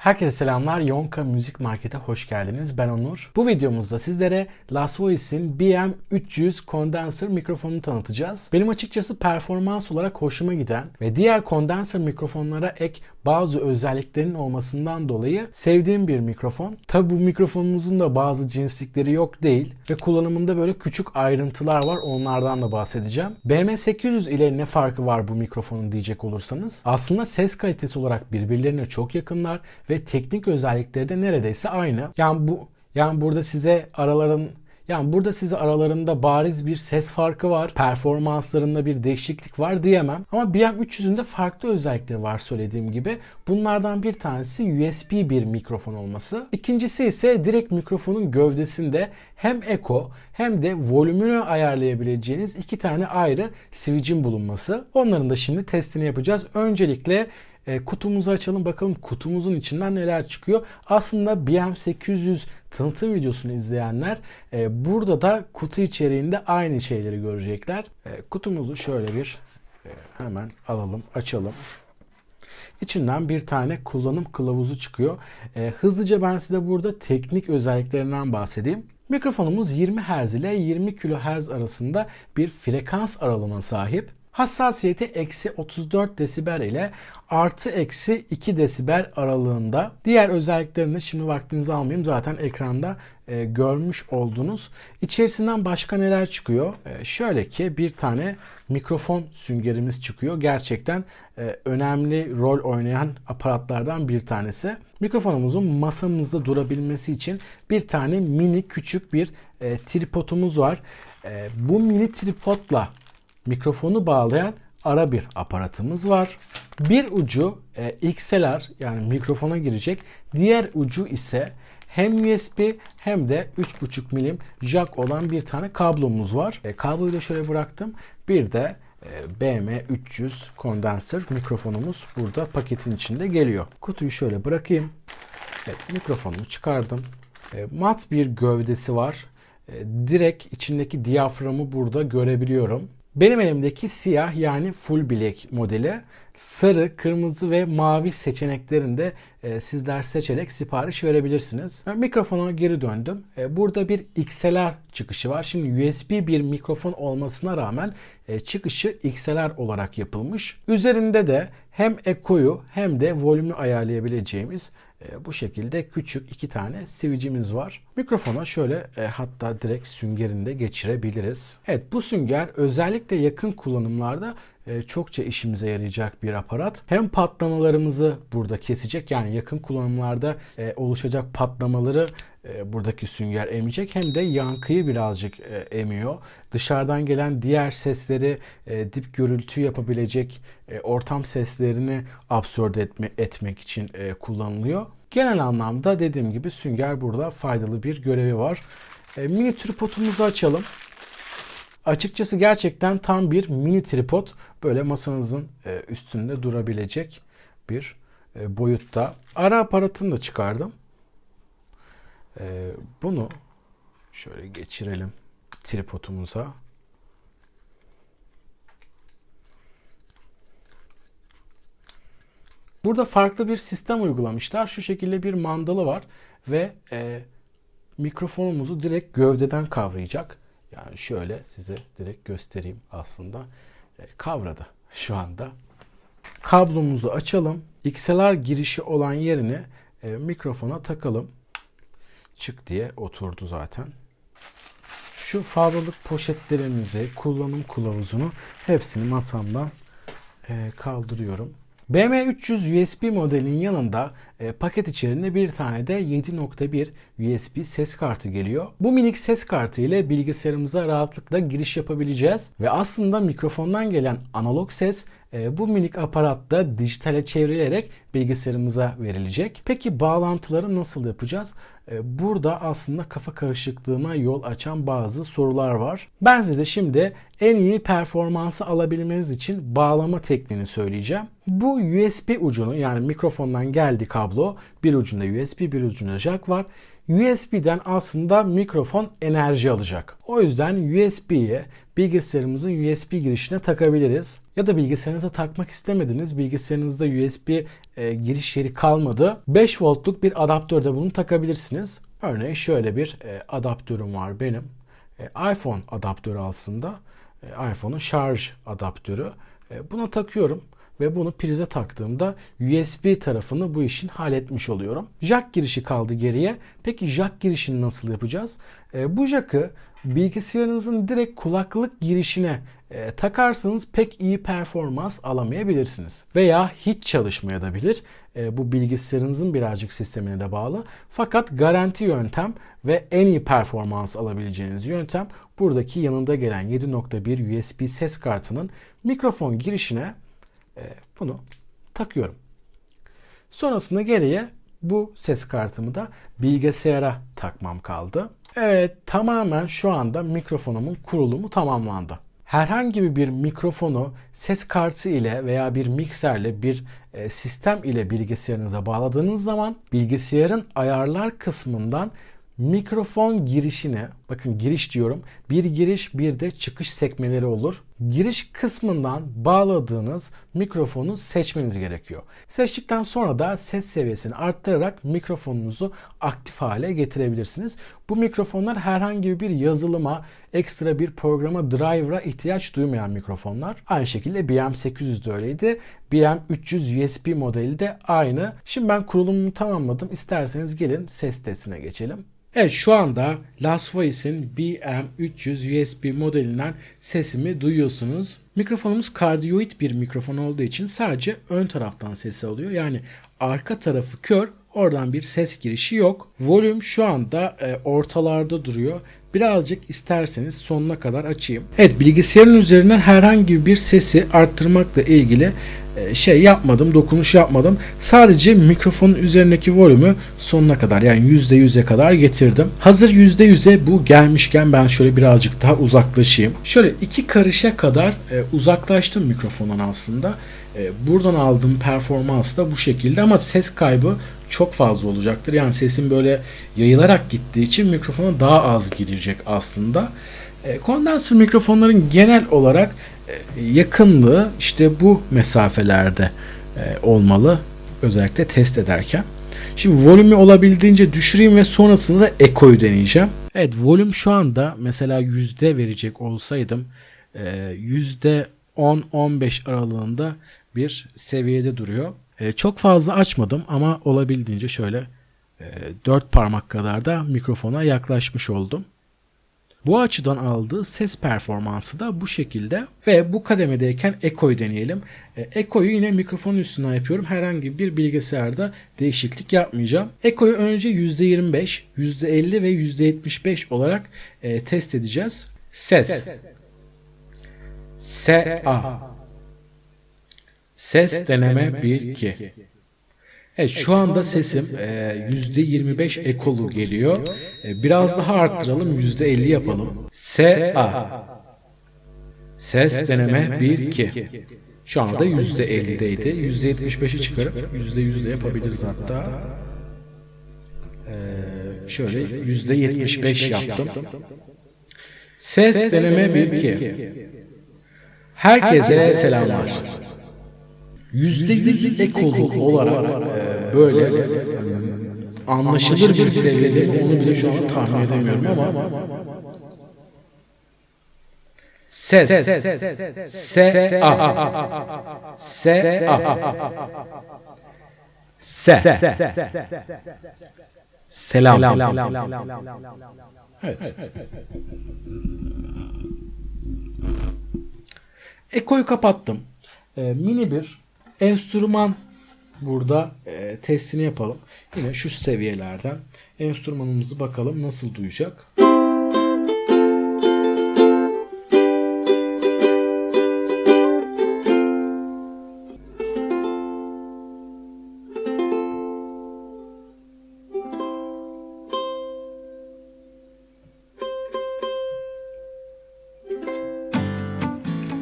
Herkese selamlar. Yonka Müzik Market'e hoş geldiniz. Ben Onur. Bu videomuzda sizlere Last Voice'in BM300 kondenser mikrofonunu tanıtacağız. Benim açıkçası performans olarak hoşuma giden ve diğer kondenser mikrofonlara ek bazı özelliklerinin olmasından dolayı sevdiğim bir mikrofon. Tabi bu mikrofonumuzun da bazı cinslikleri yok değil ve kullanımında böyle küçük ayrıntılar var. Onlardan da bahsedeceğim. BM800 ile ne farkı var bu mikrofonun diyecek olursanız aslında ses kalitesi olarak birbirlerine çok yakınlar ve teknik özellikleri de neredeyse aynı. Yani bu yani burada size araların yani burada size aralarında bariz bir ses farkı var, performanslarında bir değişiklik var diyemem. Ama BM300'ün de farklı özellikleri var söylediğim gibi. Bunlardan bir tanesi USB bir mikrofon olması. İkincisi ise direkt mikrofonun gövdesinde hem eko hem de volümünü ayarlayabileceğiniz iki tane ayrı switch'in bulunması. Onların da şimdi testini yapacağız. Öncelikle e, kutumuzu açalım bakalım kutumuzun içinden neler çıkıyor. Aslında BM800 tanıtım videosunu izleyenler e, burada da kutu içeriğinde aynı şeyleri görecekler. E, kutumuzu şöyle bir e, hemen alalım açalım. İçinden bir tane kullanım kılavuzu çıkıyor. E, hızlıca ben size burada teknik özelliklerinden bahsedeyim. Mikrofonumuz 20 Hz ile 20 kHz arasında bir frekans aralığına sahip. Hassasiyeti eksi 34 desibel ile artı eksi 2 desibel aralığında. Diğer özelliklerini şimdi vaktinizi almayayım. Zaten ekranda e, görmüş oldunuz. İçerisinden başka neler çıkıyor? E, şöyle ki bir tane mikrofon süngerimiz çıkıyor. Gerçekten e, önemli rol oynayan aparatlardan bir tanesi. Mikrofonumuzun masamızda durabilmesi için bir tane mini küçük bir e, tripodumuz var. E, bu mini tripodla mikrofonu bağlayan ara bir aparatımız var. Bir ucu e, XLR yani mikrofona girecek. Diğer ucu ise hem USB hem de 3.5 milim jack olan bir tane kablomuz var. E, kabloyu da şöyle bıraktım. Bir de e, BM300 kondenser mikrofonumuz burada paketin içinde geliyor. Kutuyu şöyle bırakayım. Evet, mikrofonumu çıkardım. E, mat bir gövdesi var. E, direkt içindeki diyaframı burada görebiliyorum. Benim elimdeki siyah yani full black modeli sarı, kırmızı ve mavi seçeneklerinde e, sizler seçerek sipariş verebilirsiniz. Ben mikrofona geri döndüm. E, burada bir XLR çıkışı var. Şimdi USB bir mikrofon olmasına rağmen e, çıkışı XLR olarak yapılmış. Üzerinde de hem ekoyu hem de volümü ayarlayabileceğimiz e, bu şekilde küçük iki tane switch'imiz var. Mikrofona şöyle e, hatta direkt süngerinde geçirebiliriz. Evet bu sünger özellikle yakın kullanımlarda çokça işimize yarayacak bir aparat. Hem patlamalarımızı burada kesecek yani yakın kullanımlarda e, oluşacak patlamaları e, buradaki sünger emecek hem de yankıyı birazcık e, emiyor. Dışarıdan gelen diğer sesleri e, dip gürültü yapabilecek e, ortam seslerini absorbe etme, etmek için e, kullanılıyor. Genel anlamda dediğim gibi sünger burada faydalı bir görevi var. E, mini tripodumuzu açalım. Açıkçası gerçekten tam bir mini tripod. Böyle masanızın e, üstünde durabilecek bir e, boyutta. Ara aparatını da çıkardım. E, bunu şöyle geçirelim tripodumuza. Burada farklı bir sistem uygulamışlar. Şu şekilde bir mandalı var ve e, mikrofonumuzu direkt gövdeden kavrayacak. Yani şöyle size direkt göstereyim aslında. E, kavradı şu anda. Kablomuzu açalım. XLR girişi olan yerine e, mikrofona takalım. Çık diye oturdu zaten. Şu fazlalık poşetlerimizi, kullanım kılavuzunu hepsini masamdan e, kaldırıyorum. BM300 USB modelinin yanında e, paket içerisinde bir tane de 7.1 USB ses kartı geliyor. Bu minik ses kartı ile bilgisayarımıza rahatlıkla giriş yapabileceğiz ve aslında mikrofondan gelen analog ses e, bu minik aparatta dijitale çevrilerek bilgisayarımıza verilecek. Peki bağlantıları nasıl yapacağız? E, burada aslında kafa karışıklığına yol açan bazı sorular var. Ben size şimdi en iyi performansı alabilmeniz için bağlama tekniğini söyleyeceğim. Bu USB ucunu yani mikrofondan geldi kablo. Bir ucunda USB bir ucunda jack var. USB'den aslında mikrofon enerji alacak. O yüzden USB'ye bilgisayarımızın USB girişine takabiliriz. Ya da bilgisayarınıza takmak istemediniz. Bilgisayarınızda USB e, giriş yeri kalmadı. 5 voltluk bir adaptörde bunu takabilirsiniz. Örneğin şöyle bir e, adaptörüm var benim. E, iPhone adaptörü aslında. E, iPhone'un şarj adaptörü. E, buna takıyorum ve bunu prize taktığımda USB tarafını bu işin halletmiş oluyorum. Jack girişi kaldı geriye. Peki jack girişini nasıl yapacağız? E, bu jack'ı bilgisayarınızın direkt kulaklık girişine e, takarsanız pek iyi performans alamayabilirsiniz. Veya hiç çalışmayabilir. E, bu bilgisayarınızın birazcık sistemine de bağlı. Fakat garanti yöntem ve en iyi performans alabileceğiniz yöntem buradaki yanında gelen 7.1 USB ses kartının mikrofon girişine bunu takıyorum. Sonrasında geriye bu ses kartımı da bilgisayara takmam kaldı. Evet tamamen şu anda mikrofonumun kurulumu tamamlandı. Herhangi bir mikrofonu ses kartı ile veya bir mikserle bir e, sistem ile bilgisayarınıza bağladığınız zaman bilgisayarın ayarlar kısmından mikrofon girişine bakın giriş diyorum bir giriş bir de çıkış sekmeleri olur. Giriş kısmından bağladığınız mikrofonu seçmeniz gerekiyor. Seçtikten sonra da ses seviyesini arttırarak mikrofonunuzu aktif hale getirebilirsiniz. Bu mikrofonlar herhangi bir yazılıma, ekstra bir programa, driver'a ihtiyaç duymayan mikrofonlar. Aynı şekilde BM800 de öyleydi. BM300 USB modeli de aynı. Şimdi ben kurulumumu tamamladım. İsterseniz gelin ses testine geçelim. Evet şu anda Last Voice'in BM300 USB modelinden sesimi duyuyorsunuz. Mikrofonumuz kardioid bir mikrofon olduğu için sadece ön taraftan sesi alıyor. Yani arka tarafı kör, oradan bir ses girişi yok. Volüm şu anda e, ortalarda duruyor. Birazcık isterseniz sonuna kadar açayım. Evet bilgisayarın üzerinden herhangi bir sesi arttırmakla ilgili e, şey yapmadım, dokunuş yapmadım. Sadece mikrofonun üzerindeki volümü sonuna kadar yani %100'e kadar getirdim. Hazır %100'e bu gelmişken ben şöyle birazcık daha uzaklaşayım. Şöyle iki karışa kadar e, uzaklaştım mikrofonun aslında. E, buradan aldığım performans da bu şekilde ama ses kaybı çok fazla olacaktır. Yani sesin böyle yayılarak gittiği için mikrofona daha az girecek aslında. E, kondenser mikrofonların genel olarak e, yakınlığı işte bu mesafelerde e, olmalı. Özellikle test ederken. Şimdi volümü olabildiğince düşüreyim ve sonrasında da ekoyu deneyeceğim. Evet volüm şu anda mesela yüzde verecek olsaydım yüzde 10-15 aralığında bir seviyede duruyor. E, çok fazla açmadım ama olabildiğince şöyle e, 4 parmak kadar da mikrofona yaklaşmış oldum. Bu açıdan aldığı ses performansı da bu şekilde ve bu kademedeyken Echo'yu deneyelim. E, Echo'yu yine mikrofonun üstüne yapıyorum. Herhangi bir bilgisayarda değişiklik yapmayacağım. Echo'yu önce %25, %50 ve %75 olarak e, test edeceğiz. Ses. S-A. Ses deneme 1 2. Evet şu anda sesim %25 ekolu geliyor. E, biraz daha arttıralım %50 yapalım. S A. Ses deneme 1 2. Şu anda %50'deydi. %75'i çıkarıp %100 de yapabiliriz hatta. Ee, şöyle %75 yaptım. Ses deneme 1 2. Herkese selamlar. %100 ekolu olarak e, böyle e, anlaşılır bir seviyede onu bile şu an tahmin edemiyorum ama ses. Se a. Se a. Se selam. Evet. Eko'yu kapattım. Ee, mini bir Enstrüman burada e, testini yapalım. Yine şu seviyelerden enstrümanımızı bakalım nasıl duyacak.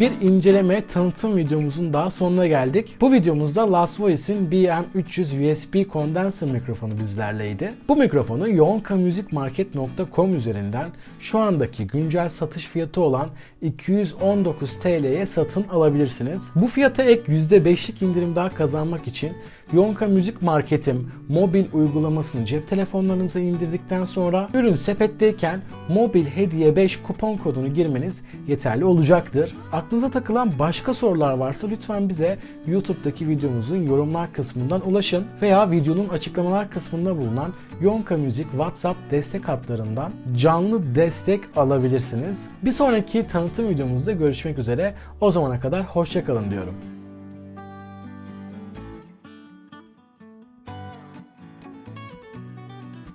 Bir inceleme tanıtım videomuzun daha sonuna geldik. Bu videomuzda Last Voice'in BM300 USB kondenser mikrofonu bizlerleydi. Bu mikrofonu yonkamüzikmarket.com üzerinden şu andaki güncel satış fiyatı olan 219 TL'ye satın alabilirsiniz. Bu fiyata ek %5'lik indirim daha kazanmak için Yonka Müzik Market'im mobil uygulamasını cep telefonlarınıza indirdikten sonra ürün sepetteyken mobil hediye 5 kupon kodunu girmeniz yeterli olacaktır. Aklınıza takılan başka sorular varsa lütfen bize YouTube'daki videomuzun yorumlar kısmından ulaşın veya videonun açıklamalar kısmında bulunan Yonka Müzik WhatsApp destek hatlarından canlı destek alabilirsiniz. Bir sonraki tanıtım videomuzda görüşmek üzere. O zamana kadar hoşçakalın diyorum.